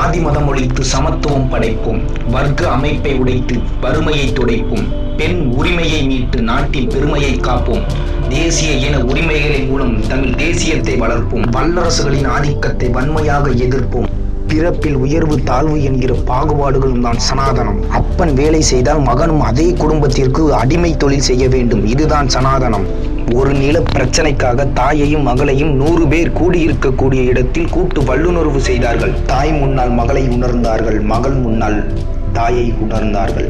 ஒழித்து சமத்துவம் படைப்போம் வர்க்க அமைப்பை உடைத்து வறுமையை துடைப்போம் பெண் உரிமையை மீட்டு நாட்டின் பெருமையை காப்போம் தேசிய இன உரிமைகளின் மூலம் தமிழ் தேசியத்தை வளர்ப்போம் வல்லரசுகளின் ஆதிக்கத்தை வன்மையாக எதிர்ப்போம். பிறப்பில் உயர்வு தாழ்வு என்கிற பாகுபாடுகளும் தான் சனாதனம். அப்பன் வேலை செய்தால் மகனும் அதே குடும்பத்திற்கு அடிமை தொழில் செய்ய வேண்டும். இதுதான் சனாதனம். ஒரு நில பிரச்சனைக்காக தாயையும் மகளையும் நூறு பேர் கூடியிருக்கக்கூடிய இடத்தில் கூட்டு வல்லுணர்வு செய்தார்கள். தாய் முன்னால் மகளை உணர்ந்தார்கள். மகள் முன்னால் தாயை உணர்ந்தார்கள்.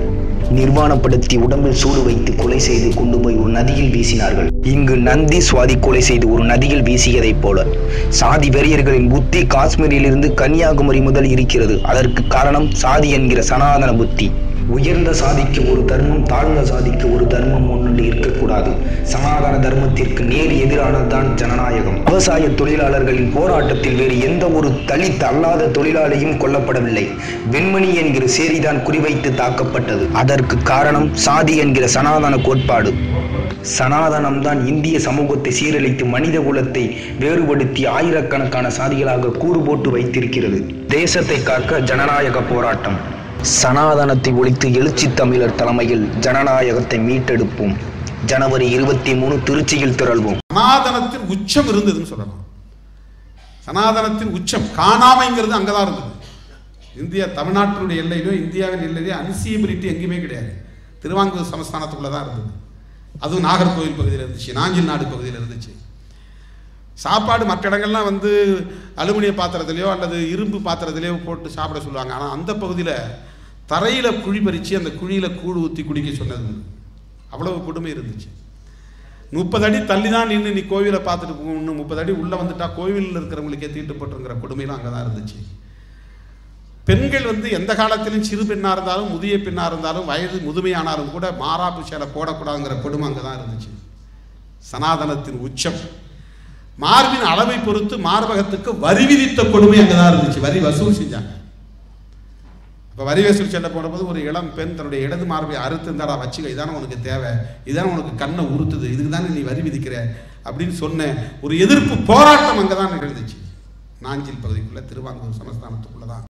நிர்வாணப்படுத்தி உடம்பில் சூடு வைத்து கொலை செய்து கொண்டு போய் ஒரு நதியில் வீசினார்கள். இங்கு நந்தி சுவாதி கொலை செய்து ஒரு நதியில் வீசியதைப் போல. சாதி வெறியர்களின் புத்தி காஷ்மீரிலிருந்து கன்னியாகுமரி முதல் இருக்கிறது. அதற்கு காரணம் சாதி என்கிற சனாதன புத்தி. உயர்ந்த சாதிக்கு ஒரு தர்மம் தாழ்ந்த சாதிக்கு ஒரு தர்மம் ஒன்று இருக்கக்கூடாது. சனாதன தர்மத்திற்கு நேர் எதிரானதுதான் ஜனநாயகம். விவசாய தொழிலாளர்களின் போராட்டத்தில் வேறு எந்த ஒரு தலித் அல்லாத தொழிலாளியும் கொல்லப்படவில்லை. வெண்மணி என்கிற சேரிதான் குறிவைத்து தாக்கப்பட்டது. அதற்கு காரணம் சாதி என்கிற சனாதன கோட்பாடு. சனாதனம் தான் இந்திய சமூகத்தை சீரழித்து மனித குலத்தை வேறுபடுத்தி ஆயிரக்கணக்கான சாதிகளாக கூறு போட்டு வைத்திருக்கிறது. தேசத்தை காக்க ஜனநாயக போராட்டம். சனாதனத்தை ஒழித்து எழுச்சி தமிழர் தலைமையில் ஜனநாயகத்தை மீட்டெடுப்போம். ஜனவரி இருபத்தி மூணு திருச்சியில் திரள்வோம். சனாதனத்தின் உச்சம் இருந்ததுன்னு சொல்லலாம். சனாதனத்தின் உச்சம் காணாமைங்கிறது அங்கதான் இருந்தது. இந்தியா தமிழ்நாட்டினுடைய எல்லையிலோ இந்தியாவின் எல்லையிலோ அன்சியபிலிட்டி எங்கேயுமே கிடையாது. திருவாங்கூர் சமஸ்தானத்துக்குள்ளே தான் இருந்தது. அதுவும் நாகர்கோவில் பகுதியில் இருந்துச்சு நாஞ்சில் நாடு பகுதியில் இருந்துச்சு. சாப்பாடு மற்ற இடங்கள்லாம் வந்து அலுமினிய பாத்திரத்துலையோ அல்லது இரும்பு பாத்திரத்துலேயோ போட்டு சாப்பிட சொல்லுவாங்க. ஆனால் அந்த பகுதியில் தரையில் குழி பறித்து அந்த குழியில் கூடு ஊற்றி குடிக்க சொன்னது அவ்வளவு கொடுமை இருந்துச்சு. முப்பது அடி தள்ளி தான் நின்று நீ கோவிலை பார்த்துட்டு போகணும்னு முப்பது அடி உள்ளே வந்துட்டா கோவிலில் இருக்கிறவங்களுக்கே தீட்டுப்பட்டுங்கிற கொடுமையெல்லாம் அங்கே தான் இருந்துச்சு. பெண்கள் வந்து எந்த காலத்திலும் சிறு பெண்ணாக இருந்தாலும் முதிய பெண்ணாக இருந்தாலும் வயது முதுமையானாலும் கூட மாறாப்பு சேலை போடக்கூடாதுங்கிற கொடுமை அங்கே தான் இருந்துச்சு. சனாதனத்தின் உச்சம். மார்பின் அளவை பொறுத்து மார்பகத்துக்கு வரி விதித்த கொடுமை அங்கே தான் இருந்துச்சு. வரி வசூல் செஞ்சாங்க. இப்போ வரி வசூல் செல்ல போனபோது ஒரு இளம் பெண் தன்னுடைய இடது மார்பை அறுத்து இருந்தாடா வச்சுக்க இதானே உனக்கு தேவை. இதானே உனக்கு கண்ணை உறுத்துது. இதுக்கு தானே நீ வரி விதிக்கிற? அப்படின்னு சொன்ன ஒரு எதிர்ப்பு போராட்டம் அங்கே தான் நிகழ்ந்துச்சு. நாஞ்சில் பகுதிக்குள்ளே திருவாங்கூர் சமஸ்தானத்துக்குள்ளே தான்